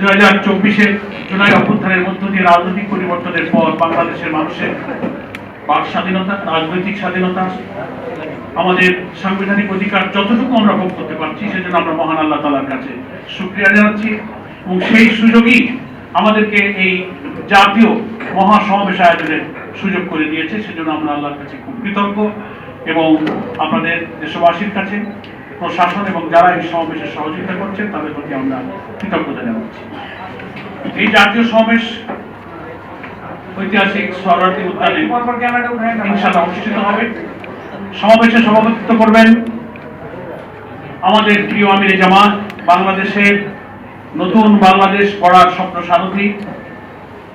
দু হাজার চব্বিশে জুলাই মধ্য দিয়ে রাজনৈতিক পরিবর্তনের পর বাংলাদেশের মানুষের বাক স্বাধীনতা, রাজনৈতিক স্বাধীনতা, আমাদের সাংবিধানিক অধিকার যতটুকু আমরা ভোগ করতে পারছি, সেজন্য আমরা মহান আল্লাহ তালার কাছে সুক্রিয়া জানাচ্ছি। এবং সেই সুযোগই আমাদেরকে এই জাতীয় মহা সমাবেশ আয়োজনের সুযোগ করে দিয়েছে, সেজন্য আমরা আল্লাহর কাছে খুব কৃতজ্ঞ। এবং আপনাদের দেশবাসীর কাছে প্রশাসন এবং যারা এই সমাবেশে সহযোগিতা করছেন, তাদের প্রতি আমরা কৃতজ্ঞতা জানাচ্ছি এই জাতীয় সমাবেশ ঐতিহাসিক সরারতি উদ্যানে ইনশাআল্লাহ অনুষ্ঠিত হবে। সমাবেশে সভাপতিত্ব করবেন আমাদের প্রিয় আমির জামাত, বাংলাদেশের নতুন বাংলাদেশ গড়ার স্বপ্ন সারথী,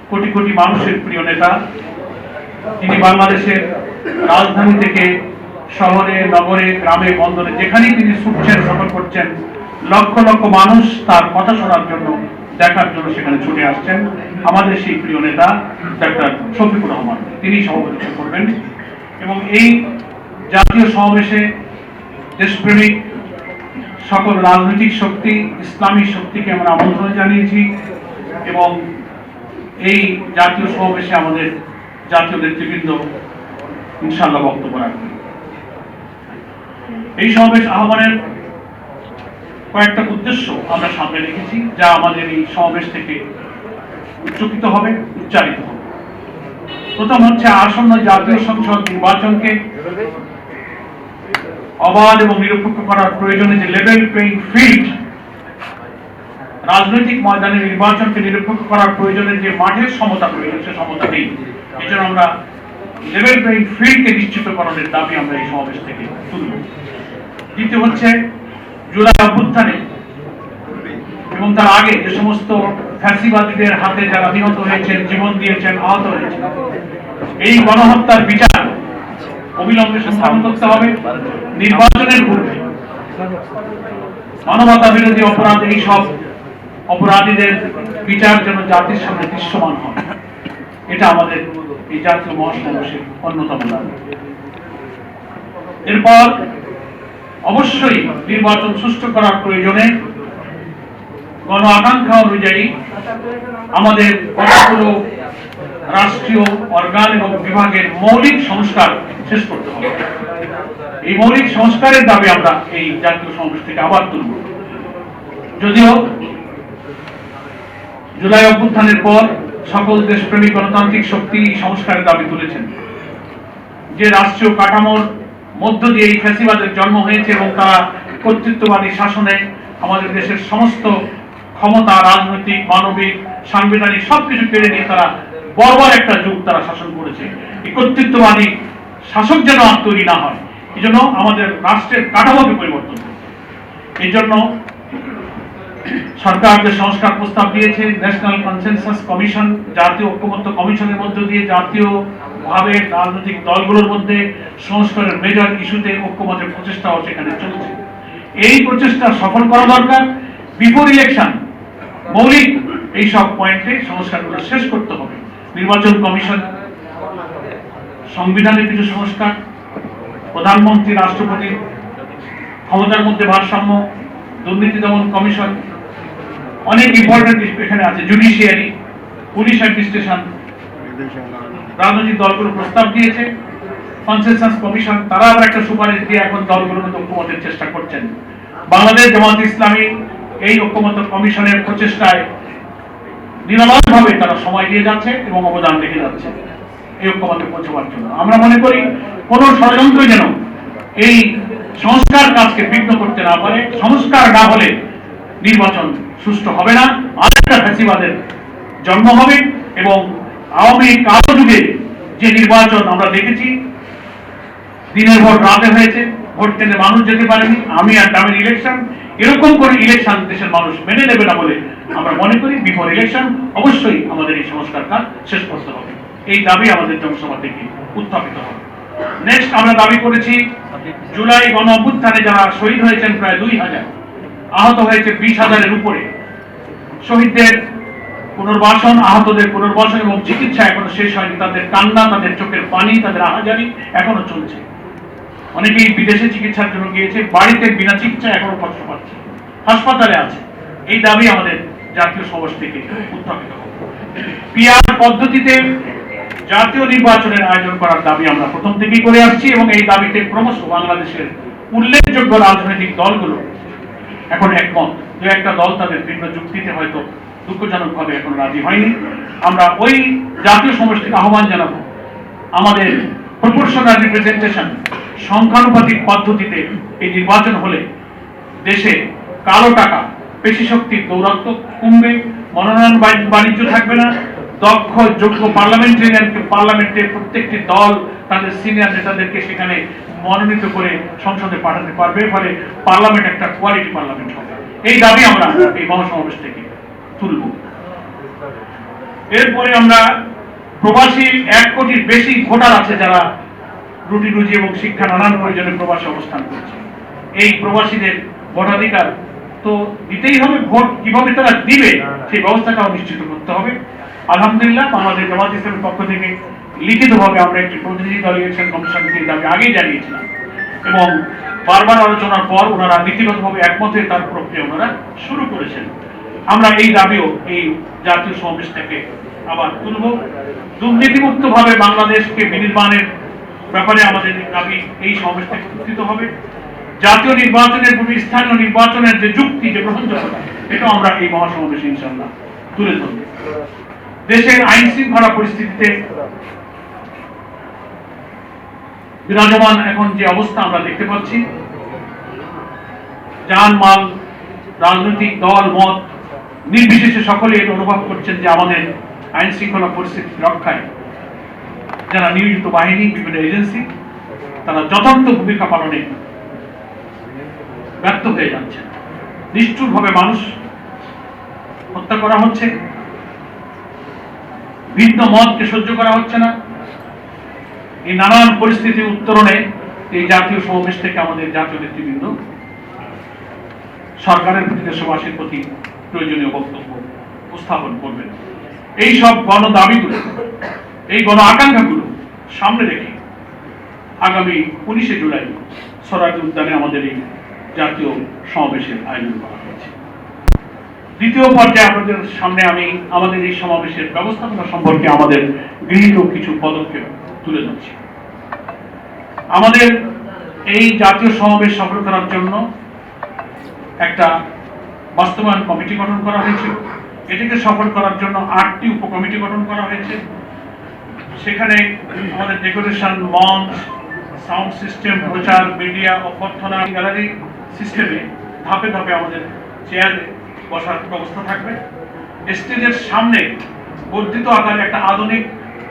কোটি কোটি মানুষের প্রিয় নেতা। তিনি বাংলাদেশের রাজধানী থেকে শহরে, নগরে, গ্রামে, বন্দরে যেখানেই তিনি ছুটছেন, সফর করছেন লক্ষ লক্ষ মানুষ তার কথা শোনার জন্য, দেখার জন্য সেখানে ছুটে আসছেন। আমাদের সেই প্রিয় নেতা, ডাক্তার শফিকুর রহমান, তিনি সভাপতিত্ব করবেন। এবং এই জাতীয় সমাবেশে দেশপ্রেমিক সকল রাজনৈতিক শক্তি, ইসলামী শক্তিকে আমরা আমন্ত্রণ জানিয়েছি এবং এই জাতীয় সমাবেশে আমাদের জাতীয় নেতৃবৃন্দ ইনশাল্লাহ বক্তব্য রাখবেন। এই সমাবেশ আহ্বানের কয়েকটা উদ্দেশ্য আমরা সামনে রেখেছি, যা আমাদের এই সমাবেশ থেকে উচ্চকিত হবে, উচ্চারিত হবে। প্রথম হচ্ছে আসন্ন জাতীয় সংসদ নির্বাচনকে অবাধ এবং নিরপেক্ষ করার প্রয়োজনে যে লেভেল প্লেইং ফিল্ড রাজনৈতিক ময়দানে নির্বাচনকে নিরপেক্ষ করার প্রয়োজনে যে মাঠের সমতা প্রয়োজন সে সমতা নেই। এই জন্য আমরা লেভেল প্লেইং ফিল্ডকে নিশ্চিতকরণের দাবি আমরা এই সমাবেশ থেকে তুলব। দ্বিতীয় হচ্ছে জুলাই অভ্যুত্থানে এবং তার আগে যে সমস্ত ফ্যাসিবাদীদের হাতে যারা নিহত হয়েছেন, জীবন দিয়েছেন, আহত হয়েছেন, এই গণহত্যার বিচার অবিলম্বে সম্পাদন করতে হবে, নির্বাচনের পূর্বে। মানবতা বিরোধী অপরাধ, এই সব অপরাধীদের বিচার যেন জাতির সামনে দৃশ্যমান হয়। এটা আমাদের এই জাতীয় মহাসমাবেশের অন্যতম দাবি। এরপর অবশ্যই নির্বাচন সুষ্ঠু করার প্রয়োজনে গণ আকাঙ্ক্ষা অনুযায়ী আমাদের কতগুলো রাষ্ট্রীয় অর্গান এবং বিভাগের মৌলিক সংস্কার শেষ করতে হবে। এই মৌলিক সংস্কারের দাবি আমরা এই জাতীয় সমাবেশ থেকে আবার তুলব। যদিও জুলাই অভ্যুত্থানের পর সকল দেশপ্রেমী গণতান্ত্রিক শক্তি সংস্কারের দাবি তুলেছেন। যে রাষ্ট্রীয় কাঠামোর মধ্য দিয়ে এই ফ্যাসিবাদের জন্ম হয়েছে এবং তারা কর্তৃত্ববাদী শাসনে আমাদের দেশের সমস্ত ক্ষমতা, রাজনৈতিক, মানবিক, সাংবিধানিক সবকিছু কেড়ে নিয়ে তারা বর্বর একটা যুগ তারা শাসন করেছে। এই কর্তৃত্ববাদী শাসক যেন আর তৈরি না হয়, এই জন্য আমাদের রাষ্ট্রের কাঠামোকে পরিবর্তন এই জন্য সরকার যে সংস্কার প্রস্তাব দিয়েছে ন্যাশনাল কনসেনসাস কমিশন জাতীয় ঐক্যমত্য কমিশনের মধ্য দিয়ে জাতীয় ভাবে রাজনৈতিক দলগুলোর মধ্যে সংস্কারের মেজর ইস্যুতে ঐক্যমতের প্রচেষ্টাও সেখানে চলছে। এই প্রচেষ্টা সফল করা দরকার। বিফোর ইলেকশন মৌলিক এই সব পয়েন্টে সংস্কারগুলো শেষ করতে হবে। নির্বাচন কমিশন, সংবিধানের কিছু সংস্কার, প্রধানমন্ত্রী, রাষ্ট্রপতি, ক্ষমতার মধ্যে ভারসাম্য, দুর্নীতি দমন কমিশন অনেক ইম্পর্টেন্ট এখানে আছে জুডিশিয়ারি পুলিশ অ্যাডমিনিস্ট্রেশন রাজনৈতিক দলগুলো প্রস্তাব দিয়েছে কনসেনসাস কমিশন তারা আবার একটা সুপারিশ দিয়ে এখন দলগুলোর ঐক্যমতের চেষ্টা করছেন। বাংলাদেশ জামাত ইসলামী এই ঐক্যমত কমিশনের প্রচেষ্টায় নিরলসভাবে তারা সময় দিয়ে যাচ্ছে এবং অবদান রেখে যাচ্ছে এই ঐক্যমতে পৌঁছবার জন্য। আমরা মনে করি কোন ষড়যন্ত্র যেন এই সংস্কার কাজকে বিঘ্ন করতে না পারে, সংস্কার না হলে নির্বাচন সুষ্ঠু হবে না। আরেকটা ফ্যাসিবাদের জন্ম হবে এবং আওয়ামী কালো যুগে যে নির্বাচন আমরা দেখেছি, দিনের ভোট রাতে হয়েছে, ভোট কেন্দ্রে মানুষ যেতে পারেনি, আমি আর দামের ইলেকশন এরকম করে ইলেকশন দেশের মানুষ মেনে নেবে না বলে আমরা মনে করি। বিফোর ইলেকশন অবশ্যই আমাদের এই সংস্কার কাজ শেষ করতে হবে। এই দাবি আমাদের জনসভা থেকে উত্থাপিত হবে। নেক্সট আমরা দাবি করেছি, জুলাই গণ অভ্যুত্থানে যারা শহীদ হয়েছেন প্রায় দুই হাজার আহত হয়েছে বিশ হাজারের উপরে। শহীদদের পুনর্বাসন, আহতদের পুনর্বাসন এবং চিকিৎসা এখনও শেষ হয়নি। তাদের কান্না, তাদের চোখের পানি, তাদের আহাজারি এখনও চলছে। অনেকেই বিদেশে চিকিৎসার জন্য গিয়েছে, বাড়িতে বিনা চিকিৎসা এখনও কষ্ট পাচ্ছে। হাসপাতালে আছে। এই দাবি আমাদের জাতীয় সমাজ থেকে উত্থাপিত পিআর পদ্ধতিতে জাতীয় নির্বাচনের আয়োজন করার দাবি আমরা প্রথম থেকেই করে আসছি এবং এই দাবিতে ক্রমশ বাংলাদেশের উল্লেখযোগ্য রাজনৈতিক দলগুলো এখন একমত দু একটা দল তাদের ভিন্ন যুক্তিতে হয়তো দুঃখজনকভাবে এখন রাজি হয়নি। আমরা ওই জাতীয় সমষ্টিকে আহ্বান জানাব। আমাদের প্রপোর্শনাল রিপ্রেজেন্টেশন সংখ্যানুপাতিক পদ্ধতিতে এই নির্বাচন হলে দেশে কালো টাকা, পেশি শক্তির দৌরাত্ম কমবে, মনোনয়ন বাণিজ্য থাকবে না, দক্ষ, যোগ্য পার্লামেন্টারিয়ানকে পার্লামেন্টে প্রত্যেকটি দল তাদের সিনিয়র নেতাদেরকে সেখানে মনোনীত করে সংসদে পাঠাতে পারবে, ফলে পার্লামেন্ট একটা কোয়ালিটি পার্লামেন্ট হবে। এই দাবি আমরা এই মহাসমাবেশ থেকে তুলব। এরপরে আমরা প্রবাসী এক কোটির বেশি ভোটার আছে যারা রুটি রুজি এবং শিক্ষা নানান প্রয়োজনে প্রবাসে অবস্থান করছে। এই প্রবাসীদের ভোটাধিকার তো দিতেই হবে, ভোট কীভাবে তারা দিবে সেই ব্যবস্থাটাও নিশ্চিত করতে হবে। আলহামদুলিল্লাহ আমাদের জামাত ইসলামের পক্ষ থেকে লিখিতভাবে আমরা একটি প্রতিনিধি দল ইলেকশন কমিশনকে দাবি আগেই জানিয়েছিলাম, এবং বারবার আলোচনার পর ওনারা নীতিগতভাবে একমত তার প্রক্রিয়া ওনারা শুরু করেছেন। আমরা এই দাবিও এই জাতীয় সমাবেশ থেকে আবার তুলব। দুর্নীতিমুক্ত ভাবে বাংলাদেশকে বিনির্মাণের ব্যাপারে আমাদের দাবি এই সমাবেশ থেকে উত্থিত হবে। জাতীয় নির্বাচনের পূর্বে স্থানীয় নির্বাচনের যে যুক্তি, যে গ্রহণযোগ্যতা এটা আমরা এই মহাসমাবেশে ইনশাল্লাহ তুলে ধরব। দেশের আইন শৃঙ্খলা পরিস্থিতিতে বিরাজমান এখন যে অবস্থা আমরা দেখতে পাচ্ছি। যান, মাল, রাজনৈতিক দল, মত, নির্বিশেষে সকলে এটা অনুভব করছেন যে আমাদের আইন শৃঙ্খলা পরিস্থিতি রক্ষায় যারা নিয়োজিত বাহিনী, বিভিন্ন এজেন্সি, তারা যথার্থ ভূমিকা পালনে ব্যর্থ হয়ে যাচ্ছে। নিষ্ঠুরভাবে মানুষ হত্যা করা হচ্ছে। ভিন্ন মতকে সহ্য করা হচ্ছে না। এই নানান পরিস্থিতি উত্তরণে এই জাতীয় সমাবেশ থেকে আমাদের জাতীয় নেতৃবৃন্দ সরকারের প্রতি দেশবাসীর প্রতি প্রয়োজনীয় বক্তব্য উপস্থাপন করবেন। এই সব গণ দাবিগুলো, এই গণ আকাঙ্ক্ষাগুলো সামনে রেখে আগামী উনিশে জুলাই স্বরাজ উদ্যানে আমাদের এই জাতীয় সমাবেশের আয়োজন করা হয়েছে। দ্বিতীয় পর্যায়ে আপনাদের সামনে আমি আমাদের এই সমাবেশের ব্যবস্থাপনা সম্পর্কে আমাদের গৃহীত কিছু পদক্ষেপ তুলে ধরছি। আমাদের এই জাতীয় সমাবেশ সফল করার জন্য একটা বাস্তবায়ন কমিটি গঠন করা হয়েছিল। এটিকে সফল করার জন্য আটটি উপকমিটি গঠন করা হয়েছে। সেখানে আমাদের ডেকোরেশন, মঞ্চ, সাউন্ড সিস্টেম, প্রচার, মিডিয়া, অভ্যর্থনা, গ্যালারি সিস্টেমে ধাপে ধাপে আমাদের চেয়ারে বসার ব্যবস্থা থাকবে। স্টেজের সামনে বর্ধিত আকারে একটা আধুনিক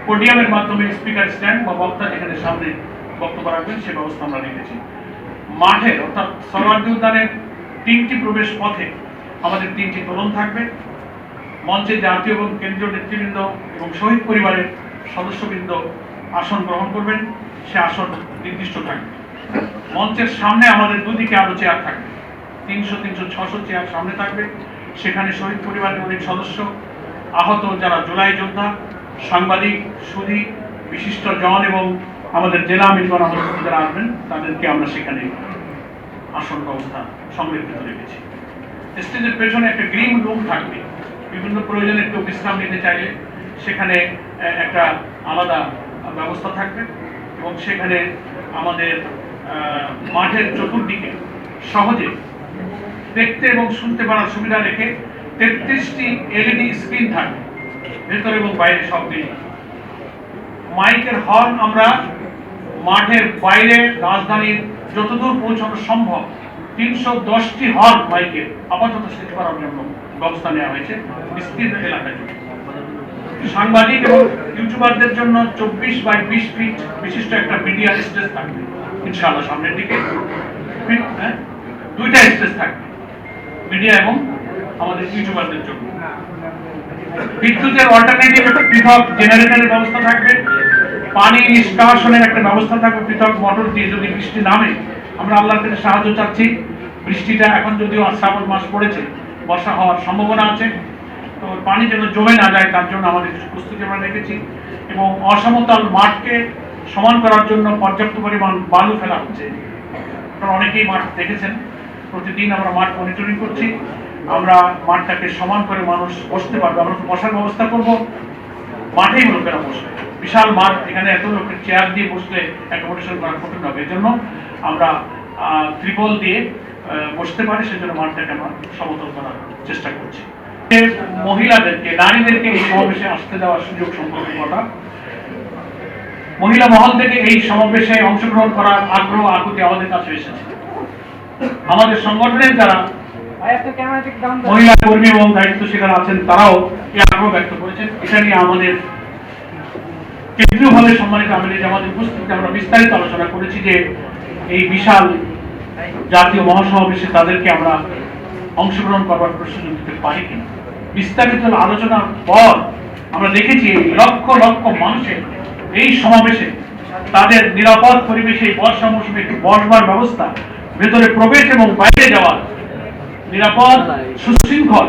পোডিয়ামের মাধ্যমে স্পিকার স্ট্যান্ড বা বক্তা যেখানে সামনে বক্তব্য রাখবেন, সে ব্যবস্থা আমরা রেখেছি। মাঠে, অর্থাৎ সরওয়ার্দী উদ্যানের তিনটি প্রবেশ পথে আমাদের তিনটি তোরণ থাকবে। মঞ্চে জাতীয় এবং কেন্দ্রীয় নেতৃবৃন্দ এবং শহীদ পরিবারের সদস্যবৃন্দ আসন গ্রহণ করবেন। সে আসন নির্দিষ্ট থাকবে। মঞ্চের সামনে আমাদের দুদিকে আরও চেয়ার থাকবে। তিনশো তিনশো, ছশো চেয়ার সামনে থাকবে। সেখানে শহীদ পরিবারের অনেক সদস্য, আহত যারা জুলাই যোদ্ধা সাংবাদিক সুদী বিশিষ্ট জন এবং আমাদের জেলা আমিরগণ আমাদের যারা আসবেন, তাদেরকে আমরা সেখানে আসন ব্যবস্থা সংরক্ষিত রেখেছি। স্টেজের পেছনে একটা গ্রিন রুম থাকবে। বিভিন্ন প্রয়োজনে একটু বিশ্রাম নিতে চাইলে সেখানে একটা আলাদা ব্যবস্থা থাকবে এবং সেখানে আমাদের মাঠের চতুর্দিকে সহজে দেখতে এবং শুনতে পারার সুবিধা রেখে তেত্রিশটি এলইডি স্ক্রিন থাকবে। ভেতরে এবং বাইরে সব দিকে মাইকের হর্ন আমরা মাঠের বাইরে, রাজধানীর যতদূর পৌঁছানো সম্ভব, তিনশো দশটি হর্ন মাইকের আপাতত সেট করার জন্য ব্যবস্থা নেওয়া হয়েছে বিস্তীর্ণ এলাকায়। সাংবাদিক এবং ইউটিউবারদের জন্য চব্বিশ বাই বিশ ফিট বিশিষ্ট একটা মিডিয়া স্টেজ থাকবে। ইনশাআল্লাহ সামনের দিকে। হ্যাঁ? দুইটা স্টেজ থাকবে। মিডিয়া এবং আমাদের ইউটিউবারদের জন্য। বিদ্যুতের অল্টারনেটিভ একটা পৃথক জেনারেটরের ব্যবস্থা থাকবে। পানি নিষ্কাশনের একটা ব্যবস্থা থাকবে পৃথক মোটর দিয়ে যদি বৃষ্টি নামে। আমরা আল্লাহর কাছে সাহায্য চাচ্ছি। বৃষ্টিটা এখন যদিও শ্রাবণ মাস পড়েছে, বর্ষা হওয়ার সম্ভাবনা আছে। তো পানি যেন জমে না যায়, তার জন্য আমাদের কিছু প্রস্তুতি আমরা রেখেছি। এবং অসমতল মাঠকে সমান করার জন্য পর্যাপ্ত পরিমাণ বালু ফেলা হচ্ছে। আপনারা অনেকেই মাঠ দেখেছেন। প্রতিদিন আমরা মাঠ মনিটরিং করছি। আমরা মাঠটাকে সমান করে মানুষ বসতে পারবে, আমরা বসার ব্যবস্থা করব। মাঠেই লোকেরা বসবে? বিশাল মাঠ, এখানে এত লোকের চেয়ার দিয়ে বসলে অ্যাকোমোডেশন করা কঠিন হবে। এর জন্য আমরা ত্রিপল দিয়ে বসতে পারি, সেজন্য মাঠটাকে আমরা সমতল করার চেষ্টা করছি। মহিলাদেরকে, নারীদেরকে এই সমাবেশে আসতে দেওয়ার সুযোগ সম্পর্কে কথা। মহিলা মহল থেকে এই সমাবেশে অংশগ্রহণ করার আগ্রহ, আকুতি আমাদের কাছে এসেছে। আমাদের সংগঠনের যারা মহিলা কর্মী এবং আছেন তারাও এই আগ্রহ ব্যক্ত করেছেন। এটা নিয়ে আমাদের কেন্দ্রীয়ভাবে সম্মানিত উপস্থিতিতে আমরা বিস্তারিত আলোচনা করেছি যে এই বিশাল জাতীয় মহাসমাবেশে তাদেরকে আমরা অংশগ্রহণ করবার সুযোগ দিতে পারি কিনা বিস্তারিত আলোচনার পর আমরা দেখেছি লক্ষ লক্ষ মানুষের এই সমাবেশে তাদের নিরাপদ পরিবেশে বর্ষা মৌসুমে বসবার ব্যবস্থা, ভেতরে প্রবেশ এবং বাইরে যাওয়ার নিরাপদ, সুশৃঙ্খল,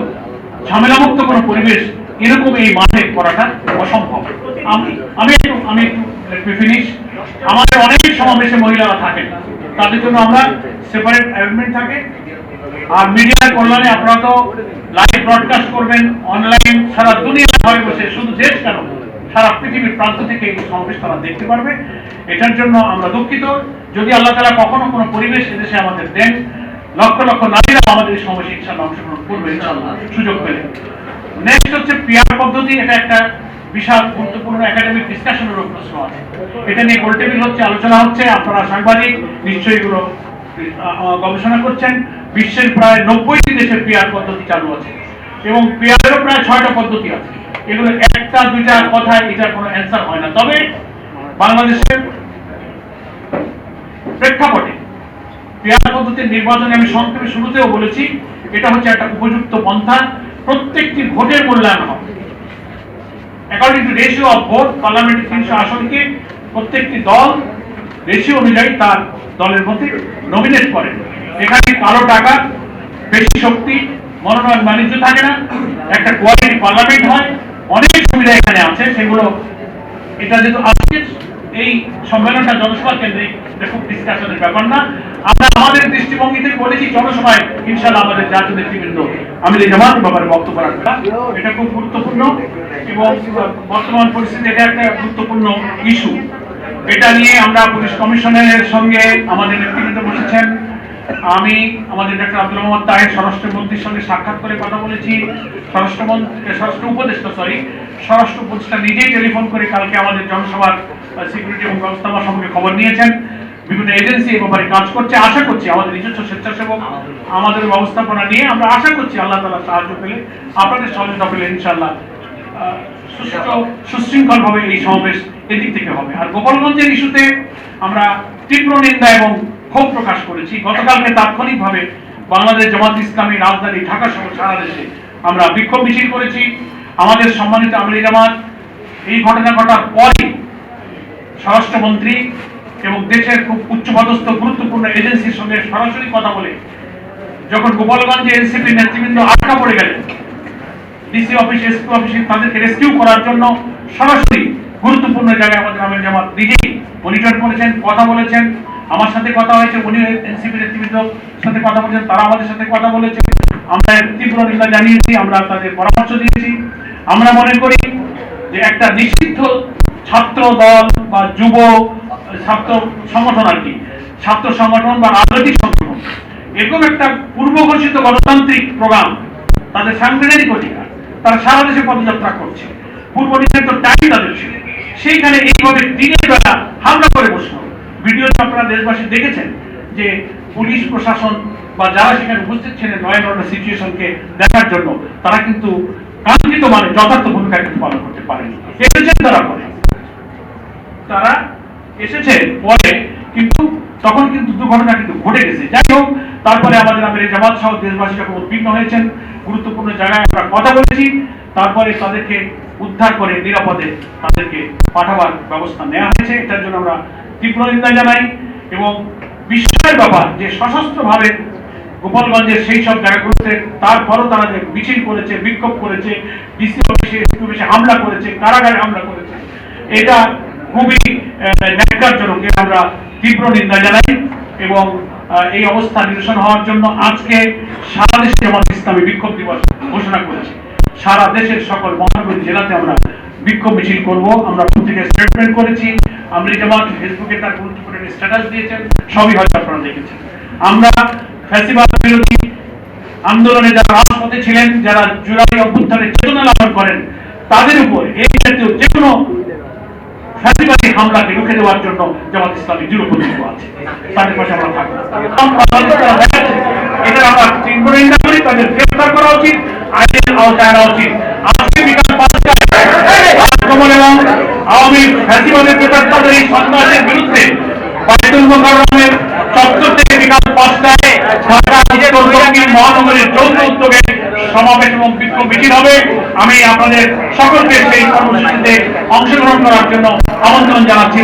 ঝামেলামুক্ত কোনো পরিবেশ এরকম এই মাঠে করাটা অসম্ভব। আমি আমি একটু আমি একটু ফিনিশ আমাদের অনেক সমাবেশে মহিলারা থাকেন। তাদের জন্য আমরা সেপারেট অ্যারেঞ্জমেন্ট থাকে। আর মিডিয়ার কল্যাণে আপনারা তো লাইভ ব্রডকাস্ট করবেন অনলাইন সারা দুনিয়া ঘরে বসে, শুধু দেশ কেন? সারা পৃথিবীর প্রান্ত থেকে এই সমাবেশ তারা দেখতে পারবে। এটার জন্য আমরা দুঃখিত। যদি আল্লাহ তালা কখনো কোনো পরিবেশ এদেশে আমাদের দেন লক্ষ লক্ষ নারীরা আমাদের সমাবেশে ইনশাল্লাহ অংশগ্রহণ করবে সুযোগ পেলে। নেক্সট হচ্ছে পিয়ার পদ্ধতি, এটা একটা বিশাল গুরুত্বপূর্ণ একাডেমিক ডিসকাশনের প্রশ্ন আছে। এটা নিয়ে গোলটেবিল হচ্ছে, আলোচনা হচ্ছে, আপনারা সাংবাদিক, নিশ্চয়ই এগুলো গবেষণা করছেন। বিশ্বের প্রায় নব্বইটি দেশের পিয়ার পদ্ধতি চালু আছে। এবং পিয়ারেরও প্রায় ছয়টা পদ্ধতি আছে। এগুলো একটা, দুইটা কথায় এটার কোনো অ্যান্সার হয় না। তবে বাংলাদেশের প্রেক্ষাপটে পেয়ার পদ্ধতির নির্বাচনে আমি সংক্ষেপে শুরুতেও বলেছি, এটা হচ্ছে একটা উপযুক্ত পন্থা। প্রত্যেকটি ভোটের মূল্যায়ন হবে। According to ratio of vote পার্লামেন্টের তিনশো আসনকে প্রত্যেকটি দল রেশিও অনুযায়ী তার দলের মধ্যে নমিনেট করে। এখানে কালো টাকা, বেশি শক্তি, মনোনয়ন বাণিজ্য থাকে না। একটা কোয়ালিটি পার্লামেন্ট হয়। অনেক সুবিধা এখানে আছে, সেগুলো এটা যেহেতু আজকের এই সম্মেলনটা জনসভা কেন্দ্রিক খুব ডিসকাশনের ব্যাপার না। আমরা আমাদের দৃষ্টিভঙ্গি থেকে বলেছি জনসভায় ইনশাল্লাহ আমাদের জাতীয় নেতৃবৃন্দ আমি এই জামাত ব্যাপারে বক্তব্য রাখবে এটা খুব গুরুত্বপূর্ণ এবং বর্তমান পরিস্থিতি এটা একটা গুরুত্বপূর্ণ ইস্যু এটা নিয়ে আমরা পুলিশ কমিশনের সঙ্গে আমাদের নেতৃবৃন্দ বসেছেন। আমি আমাদের ডাক্তার আব্দুল মোহাম্মদ তাহের স্বরাষ্ট্রমন্ত্রীর সঙ্গে সাক্ষাৎ করে কথা বলেছি। স্বরাষ্ট্রমন্ত্রী, স্বরাষ্ট্র উপদেষ্টা সরি স্বরাষ্ট্র উপদেষ্টা নিজেই টেলিফোন করে কালকে আমাদের জনসভার সিকিউরিটি এবং ব্যবস্থাপনা সম্পর্কে খবর নিয়েছেন। বিভিন্ন এজেন্সি এ ব্যাপারে কাজ করছে। আশা করছি আমাদের নিজস্ব স্বেচ্ছাসেবক, আমাদের ব্যবস্থাপনা নিয়ে আমরা আশা করছি আল্লাহ তালা সাহায্য পেলে, আপনাদের সহযোগিতা পেলে ইনশাল্লাহ সুশৃঙ্খলভাবে এই সমাবেশ এদিক থেকে হবে। আর গোপালগঞ্জের ইস্যুতে আমরা তীব্র নিন্দা এবং ক্ষোভ প্রকাশ করেছি। গতকালকে তাৎক্ষণিকভাবে বাংলাদেশ জামাত ইসলামী রাজধানী ঢাকা সহ সারা দেশে আমরা বিক্ষোভ মিছিল করেছি। আমাদের সম্মানিত আমির জামাত, এই ঘটনা ঘটার পরই স্বরাষ্ট্রমন্ত্রী এবং দেশের খুব উচ্চপদস্থ, গুরুত্বপূর্ণ এজেন্সির সঙ্গে সরাসরি কথা বলে যখন গোপালগঞ্জে এনসিপি নেতৃবৃন্দ আটকা পড়ে গেলেন, ডিসি অফিস, এসপি অফিসে তাদেরকে রেস্কিউ করার জন্য সরাসরি গুরুত্বপূর্ণ জায়গায় আমাদের আমির জামাত নিজেই মনিটর করেছেন, কথা বলেছেন। আমার সাথে কথা হয়েছে উনি এনসিপি নেতৃবৃন্দ সাথে কথা বলেছেন, তারা আমাদের সাথে কথা বলেছে। আমরা তীব্র নিন্দা জানিয়েছি, আমরা তাদের পরামর্শ দিয়েছি। আমরা মনে করি যে একটা নিষিদ্ধ ছাত্র দল বা যুব, ছাত্র সংগঠন আর কি। ছাত্র সংগঠন বা রাজনৈতিক সংগঠন। এরকম একটা পূর্ব ঘোষিত গণতান্ত্রিক প্রোগ্রাম তাদের সাংবিধানিক অধিকার, তারা সারা দেশে পদযাত্রা করছে। পূর্ব নির্ধারিত টাইম তাদের ছিল। সেইখানে এইভাবে দিনের বেলা হামলা করে বসল। ভিডিওতে আপনারা দেশবাসী দেখেছেন যে পুলিশ প্রশাসন বা যারা সেখানে উপস্থিত ছিলেন নয় অর্ডার সিচুয়েশনকে দেখার জন্য, তারা কিন্তু কাঙ্ক্ষিত মানে যথার্থ ভূমিকা কিন্তু পালন করতে পারেনি। এসেছেন তারা করে। তারা এসেছে পরে, কিন্তু তখন কিন্তু দুর্ঘটনা কিন্তু ঘটে গেছে। যাই হোক, তারপরে আমাদের আমির জামাত সহ দেশবাসী যখন উদ্বিগ্ন হয়েছেন। গুরুত্বপূর্ণ জায়গায় আমরা কথা বলেছি। তারপরে তাদেরকে উদ্ধার করে নিরাপদে তাদেরকে পাঠাবার ব্যবস্থা নেওয়া হয়েছে। এটার জন্য আমরা তীব্র নিন্দা জানাই এবং বিস্ময়ের ব্যাপার যে সশস্ত্রভাবে গোপালগঞ্জের সেই সব জায়গাগুলোতে তারপরও তারা যে মিছিল করেছে, বিক্ষোভ করেছে অফিসে অফিসে হামলা করেছে, কারাগারে হামলা করেছে, এটা খুবই ন্যাক্কারজনক এর আমরা তীব্র নিন্দা জানাই এবং এই অবস্থা নিরসন হওয়ার জন্য আজকে সারা দেশে জামাত ইসলামী বিক্ষোভ দিবস ঘোষণা করেছি। সারা দেশের সকল মহানগরী জেলাতে আমরা বিক্ষোভ মিছিল করব। আমরা পত্রিকা স্টেটমেন্ট করেছি। আমরা জামাত ফেসবুকে তার গুরুত্বপূর্ণ স্ট্যাটাস দিয়েছেন। সবই হয়তো আপনারা দেখেছেন। আমরা ফ্যাসিবাদ বিরোধী আন্দোলনে যারা রাজপথে ছিলেন, যারা জুলাই অভ্যুত্থানের চেতনা লালন করেন, তাদের উপর এই জাতীয় যে কোনো ফ্যাসিবাদী হামলাকে রুখে দেওয়ার জন্য জামাত ইসলামী দৃঢ় প্রতিজ্ঞ আছে। তাদের পাশে আমরা থাকব। এটা আমরা তীব্র নিন্দা করি তাদের গ্রেফতার করা উচিত, আইনের আওতায় আনা উচিত। আজকে বিকাল পাঁচটায় আক্রমণ এবং আওয়ামী ফ্যাসিবাদের প্রেতাত্মাদের এই সন্ত্রাসের বিরুদ্ধে বাইতুল মোকাররমের চত্বর থেকে বিকাল পাঁচটায় ঢাকা মহানগরীর যৌথ উদ্যোগে সমাবেশ এবং বিক্ষোভ মিছিল হবে। আমি আপনাদের সকলকে সেই কর্মসূচিতে অংশগ্রহণ করার জন্য আমন্ত্রণ জানাচ্ছি।